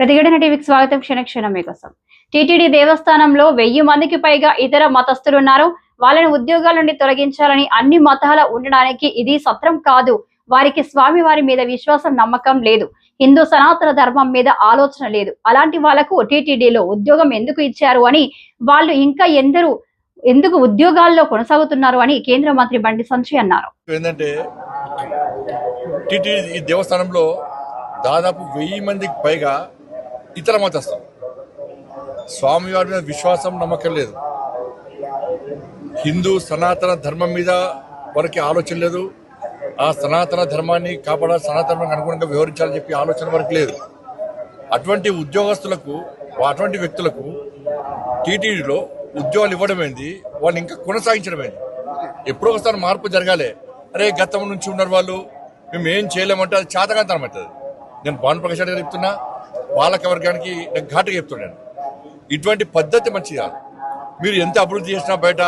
ప్రతిఘటన టీవీకి స్వాగతం. క్షణక్షణం మీకోసం టీటీడీ దేవస్థానంలో వెయ్యి మందికి పైగా ఇతర మతస్థులు ఉన్నారు వాళ్ళని ఉద్యోగాల నుండి తొలగించాలని అన్ని మతాల ఉండడానికి ఇది సత్రం కాదు. వారికి స్వామి వారి మీద విశ్వాసం నమ్మకం లేదు. హిందూ సనాతన ధర్మం మీద ఆలోచన లేదు. అలాంటి వాళ్ళకు టీటీడీలో ఉద్యోగం ఎందుకు ఇచ్చారు అని వాళ్ళు ఇంకా ఎందరూ ఎందుకు ఉద్యోగాల్లో కొనసాగుతున్నారు అని కేంద్ర మంత్రి బండి సంజయ్ అన్నారు. ఏంటంటే టీటీడీ దేవస్థానంలో దాదాపు వెయ్యి మందికి పైగా ఇతర మతస్థం స్వామివారి మీద విశ్వాసం నమ్మకం లేదు. హిందూ సనాతన ధర్మం మీద వారికి ఆలోచన లేదు. ఆ సనాతన ధర్మాన్ని కాపాడాలి సనాతనానికి అనుగుణంగా వివరించాలని చెప్పి ఆలోచన వరకు లేదు. అటువంటి ఉద్యోగస్తులకు అటువంటి వ్యక్తులకు టీటీడీలో ఉద్యోగాలు ఇవ్వడం ఏంది? వాళ్ళు ఇంకా కొనసాగించడం ఏంది? ఎప్పుడో ఒకసారి మార్పు జరగాలి. అరే గతం నుంచి ఉన్నారు వాళ్ళు. మేము ఏం చేయలేమంటే అది చేతకాంతనం అవుతుంది. నేను భానుప్రకాష్ రెడ్డి చెప్తున్నా పాలక వర్గానికి నేను ఘాటుగా చెప్తున్నాను. ఇటువంటి పద్ధతి మంచిది కాదు. మీరు ఎంత అభివృద్ధి చేసినా బయట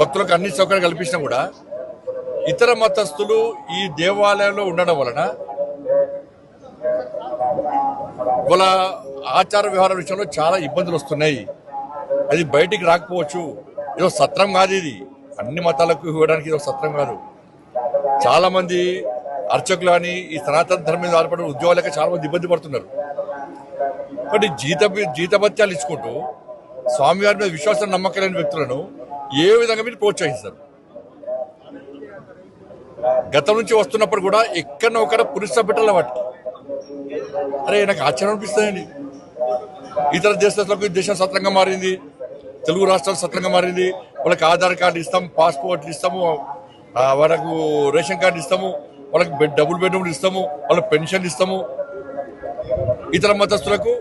భక్తులకు అన్ని సౌకర్యాలు కల్పించినా కూడా ఇతర మతస్థులు ఈ దేవాలయంలో ఉండడం వలన వాళ్ళ ఆచార వ్యవహార విషయంలో చాలా ఇబ్బందులు వస్తున్నాయి. అది బయటికి రాకపోవచ్చు. ఏదో సత్రం కాదు ఇది. అన్ని మతాలకు ఇవ్వడానికి ఇది ఒక సత్రం కాదు. చాలామంది అర్చకులు అని ఈ సనాతన ధర్మం మీద ఆధారపడిన ఉద్యోగాలకి చాలా మంది ఇబ్బంది పడుతున్నారు. కాబట్టి జీత జీతభత్యాలు ఇచ్చుకుంటూ స్వామివారి మీద విశ్వాసం నమ్మకం లేని వ్యక్తులను ఏ విధంగా మీరు ప్రోత్సహిస్తారు? గతం నుంచి వస్తున్నప్పుడు కూడా ఎక్కడో ఒకడ పురుష బిడ్డల వాటి అరే నాకు ఆశ్చర్యం అనిపిస్తుందండి. ఇతర దేశాలకు దేశం సత్రంగా మారింది. తెలుగు రాష్ట్రాలు సత్రంగా మారింది. వాళ్ళకి ఆధార్ కార్డు ఇస్తాం పాస్పోర్ట్లు ఇస్తాము వాళ్ళకు రేషన్ కార్డు ఇస్తాము. వాళ్ళకి బెడ్ డబుల్ బెడ్రూమ్లు ఇస్తాము వాళ్ళకి పెన్షన్ ఇస్తాము. ఇతర మతస్థులకు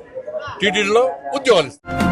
టీటీడీలో ఉద్యోగాలు ఇస్తాము